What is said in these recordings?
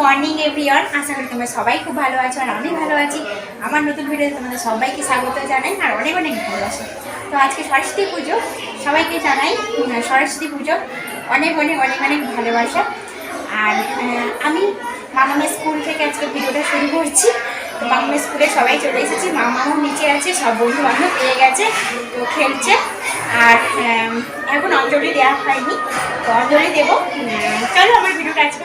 Morning everyone আশা করি তোমরা সবাই খুব ভালো আছো আর আমি ভালো আছি। আমার নতুন ভিডিওতে তোমাদের সবাইকে স্বাগত জানাই আর অনেক অনেক ভালোবাসি। তো আজকে সরস্বতী পুজো। সবাইকে জানাই সরস্বতী পুজো। অনেক অনেক অনেক অনেক ভালোবাসা। আর আমি মামামের স্কুল থেকে আজকে ভিডিওটা শুরু করছি। মামামের স্কুলে সবাই চলে এসেছি। মামাও নিচে আছে, সব বন্ধু বান্ধব পেয়ে গেছে, তো খেলছে। আর এখন অঞ্জলি দেওয়া হয়নি। তো অঞ্জলি দেবো। চলো আমার ভিডিওটা আজকে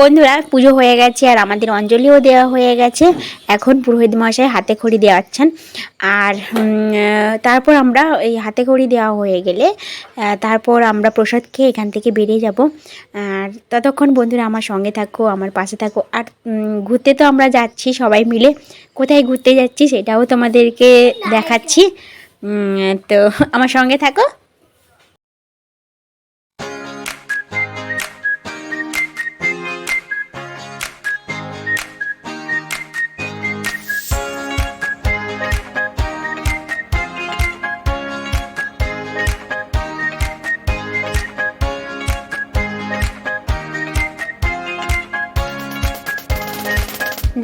বন্ধুরা, পুজো হয়ে গেছে আর আমাদের অঞ্জলিও দেওয়া হয়ে গেছে। এখন পুরোহিত মশাই হাতে খড়ি দেওয়াচ্ছেন আর তারপর আমরা এই হাতে খড়ি দেওয়া হয়ে গেলে তারপর আমরা প্রসাদ খেয়ে এখান থেকে বেরিয়ে যাব। আর ততক্ষণ বন্ধুরা আমার সঙ্গে থাকো, আমার পাশে থাকো। আর ঘুরতে তো আমরা যাচ্ছি সবাই মিলে। কোথায় ঘুরতে যাচ্ছি সেটাও তোমাদেরকে দেখাচ্ছি। তো আমার সঙ্গে থাকো।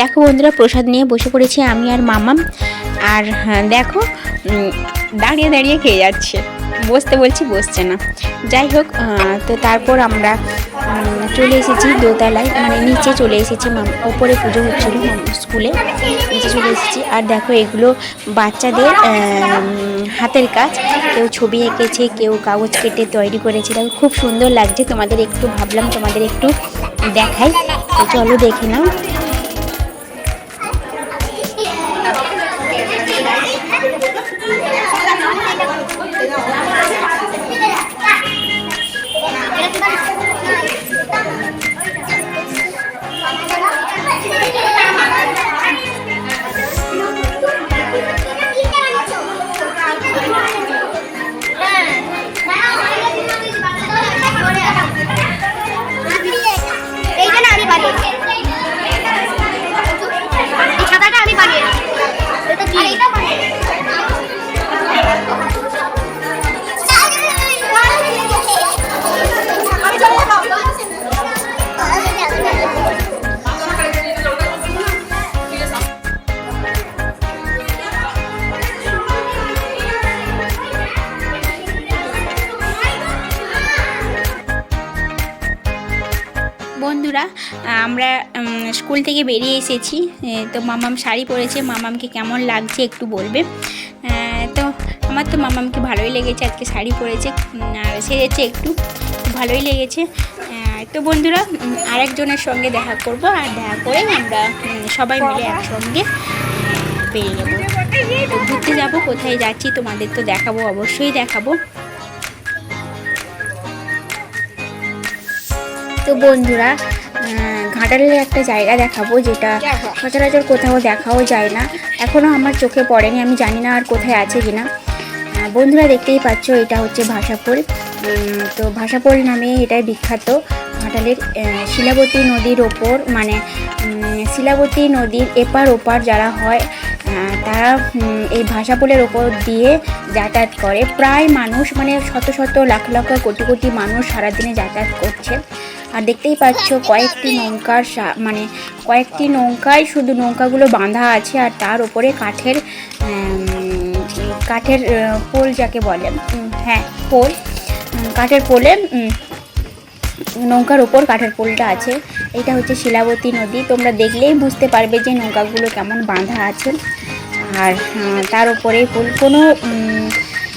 দেখো বন্ধুরা প্রসাদ নিয়ে বসে পড়েছি আমি আর মামাম আর হ্যাঁ, দেখো দাঁড়িয়ে দাঁড়িয়ে খেয়ে যাচ্ছে। বসতে বলছি বসছে না। যাই হোক তো তারপর আমরা চলে এসেছি দোতলায়। মানে নিচে চলে এসেছি ওপরে পুজো হচ্ছিল স্কুলে। নিচে চলে এসেছি। আর দেখো এগুলো বাচ্চাদের হাতের কাজ। কেউ ছবি এঁকেছে কেউ কাগজ কেটে তৈরি করেছে। দেখো খুব সুন্দর লাগছে। তোমাদের একটু ভাবলাম তোমাদের একটু দেখাই। চলো দেখে নাও। আমরা স্কুল থেকে বেরিয়ে এসেছি। তো মামাম শাড়ি পরেছে। মামামকে কেমন লাগছে একটু বলবে। তো আমার তো মামামকে ভালোই লেগেছে। আজকে শাড়ি পরেছে আর সেরেছে একটু। ভালোই লেগেছে। তো বন্ধুরা আরেকজনের সঙ্গে দেখা করব। আর দেখা করে আমরা সবাই মিলে একসঙ্গে বেরিয়ে যাব ঘুরতে যাব, কোথায় যাচ্ছি তোমাদের তো দেখাবো, অবশ্যই দেখাবো। তো বন্ধুরা ঘাটালের একটা জায়গা দেখাবো যেটা সচরাচর কোথাও দেখাও যায় না। এখনও আমার চোখে পড়েনি, আমি জানি না আর কোথায় আছে কিনা। বন্ধুরা দেখতেই পাচ্ছ, এটা হচ্ছে ভাষাপোল। তো ভাষাপোল নামে এটাই বিখ্যাত ঘাটালের শিলাবতী নদীর ওপর। মানে শিলাবতী নদীর এপার ওপার যারা হয় তারা এই ভাষাপোলের ওপর দিয়ে যাতায়াত করে। প্রায় মানুষ মানে শত শত লাখ লাখ কোটি কোটি মানুষ সারাদিনে যাতায়াত করছে। আর দেখতেই পাচ্ছ কয়েকটি নৌকার মানে কয়েকটি নৌকায় শুধু নৌকাগুলো বাঁধা আছে আর তার উপরে কাঠের কাঠের পোল যাকে বলে হ্যাঁ পোল কাঠের পোলে নৌকার ওপর কাঠের পোলটা আছে। এটা হচ্ছে শিলাবতী নদী। তোমরা দেখলেই বুঝতে পারবে যে নৌকাগুলো কেমন বাঁধা আছে। আর তার উপরে পোল কোনো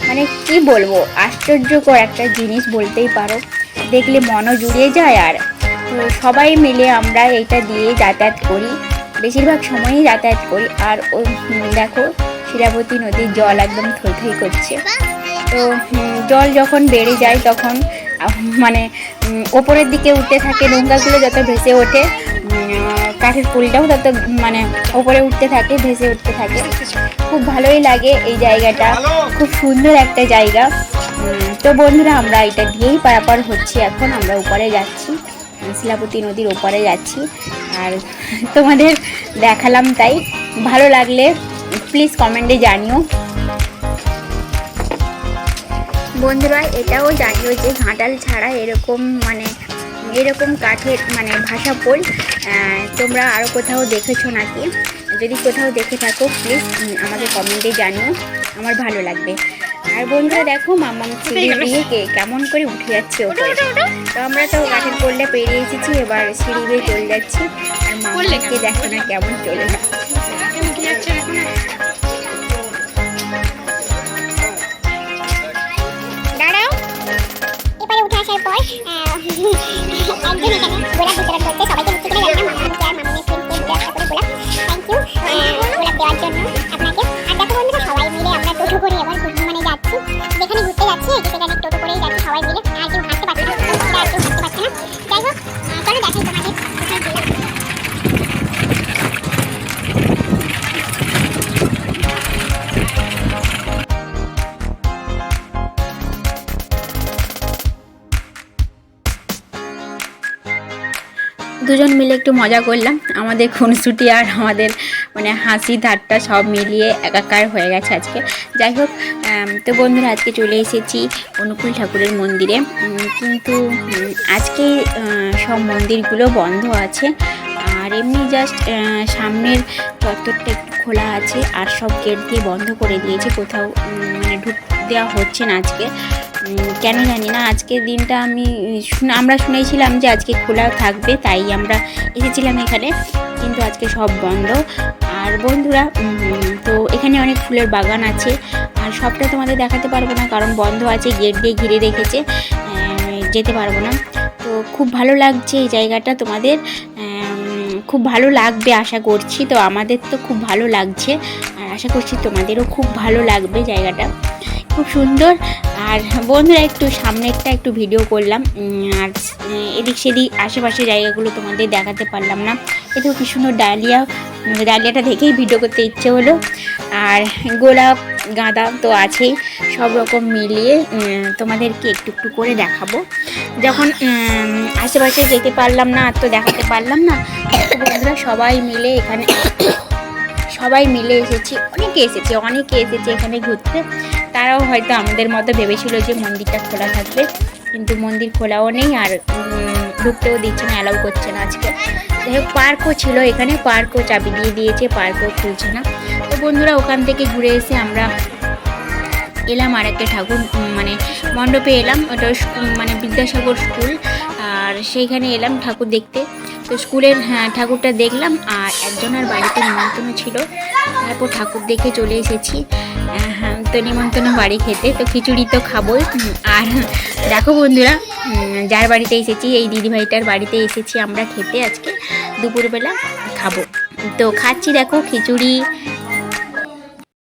মানে কি বলব? আশ্চর্যকর একটা জিনিস বলতেই পারো। দেখলে মনও জুড়িয়ে যায় আর, তো সবাই মিলে আমরা এটা দিয়ে যাতায়াত করি। বেশিরভাগ সময়ই যাতায়াত করি। আর ও দেখো শিরাবতী নদীর জল একদম থই করছে। তো জল যখন বেড়ে যায় তখন মানে ওপরের দিকে উঠতে থাকে নৌকাগুলো যত ভেসে ওঠে। কাঠের পুলটাও তত মানে ওপরে উঠতে থাকে, ভেসে উঠতে থাকে। খুব ভালোই লাগে এই জায়গাটা। খুব সুন্দর একটা জায়গা। তো বন্ধুরা, আমরা এটা দিয়েই পারাপার হচ্ছি এখন। আমরা উপরে যাচ্ছি। শিলাপতি নদীর ওপারে যাচ্ছি। আর তোমাদের দেখালাম তাই। ভালো লাগলে প্লিজ কমেন্টে জানিও। বন্ধুরা এটাও জানিও যে ঘাটাল ছাড়া এরকম মানে এরকম কাঠের মানে ভাষা পোল তোমরা আরও কোথাও দেখেছ নাকি? যদি কোথাও দেখে থাকো প্লিজ আমাকে কমেন্টে জানিও আমার ভালো লাগবে। আর বন্ধুরা দেখো মামা সিঁড়ি দিয়ে কে কেমন করে উঠে যাচ্ছে ওপরে। তো আমরা তো কাঠের পোলটা পেরিয়ে এসেছি এবার সিঁড়ি দিয়ে চলে যাচ্ছি। আর মামাকে দেখো না কেমন চলে যাচ্ছে। একজন এখানে গোলাপ বিতরণ করছে সবাইকে মিষ্টি করে জানি না মামাকে আর মামামের ফ্রেন্ডকে দিতে একটা করে গোলাপ থ্যাংক ইউ মানে যাচ্ছি যেখানে ঘুরতে যাচ্ছি সেখানে টোটো করেই যাচ্ছি সবাই মিলে আর কেউ হাঁটতে পারছে না আর পারছে না দুজন মিলে একটু মজা করলাম। আমাদের খুনসুটি আর আমাদের মানে হাসি ধারটা সব মিলিয়ে একাকার হয়ে গেছে আজকে। যাই হোক তো বন্ধুরা, আজকে চলে এসেছি অনুকূল ঠাকুরের মন্দিরে। কিন্তু আজকে সব মন্দিরগুলো বন্ধ আছে। আর এমনি জাস্ট সামনের চত্বরটা একটু খোলা আছে আর সব গেট দিয়ে বন্ধ করে দিয়েছে কোথাও মানে ঢুক, দেওয়া হচ্ছে না আজকে। কেন জানি না, আজকের দিনটা আমি আমরা শুনেছিলাম যে আজকে খোলা থাকবে, তাই আমরা এসেছিলাম এখানে, কিন্তু আজকে সব বন্ধ। আর বন্ধুরা তো এখানে অনেক ফুলের বাগান আছে, আর সবটা তোমাদের দেখাতে পারব না, কারণ বন্ধ আছে গেট দিয়ে ঘিরে রেখেছে যেতে পারব না। তো খুব ভালো লাগছে এই জায়গাটা তোমাদের খুব ভালো লাগবে, আশা করছি। তো আমাদের তো খুব ভালো লাগছে। আর আশা করছি তোমাদেরও খুব ভালো লাগবে জায়গাটা। খুব সুন্দর। আর বন্ধুরা, একটু সামনেরটা একটু ভিডিও করলাম। আর এদিক সেদিক আশেপাশে জায়গাগুলো তোমাদের দেখাতে পারলাম না। এতেও কি সুন্দর ডালিয়া। ডালিয়াটা দেখেই ভিডিও করতে ইচ্ছে হলো। আর গোলাপ গাঁদা তো আছেই। সব রকম মিলিয়ে তোমাদেরকে একটু একটু করে দেখাবো। যখন আশেপাশে যেতে পারলাম না তো দেখাতে পারলাম না বন্ধুরা সবাই মিলে এখানে, সবাই মিলে এসেছি। অনেকে এসেছে অনেকে এসেছে এখানে ঘুরতে। তারাও হয়তো আমাদের মতো ভেবেছিল যে মন্দিরটা খোলা থাকবে। কিন্তু মন্দির খোলাও নেই আর ঢুকতেও দিচ্ছে না, অ্যালাউ করছে না আজকে। যাই হোক পার্কও ছিল এখানে পার্কও চাবি দিয়ে দিয়েছে পার্কও খুলছে না। তো বন্ধুরা ওখান থেকে ঘুরে এসে আমরা এলাম আর একটা ঠাকুর মানে মণ্ডপে এলাম। ওটা মানে বিদ্যাসাগর স্কুল। আর সেইখানে এলাম ঠাকুর দেখতে। তো স্কুলের হ্যাঁ, ঠাকুরটা দেখলাম আর একজনের বাড়িতে নিমন্ত্রণ ছিল। তারপর ঠাকুর দেখে চলে এসেছি। হ্যাঁ, তো নিমন্ত্রণ, বাড়ি খেতে, তো খিচুড়ি তো খাবোই। আর দেখো বন্ধুরা যার বাড়িতে এসেছি, এই দিদিভাইটার বাড়িতে এসেছি আমরা খেতে আজকে। দুপুরবেলা খাব। তো খাচ্ছি দেখো খিচুড়ি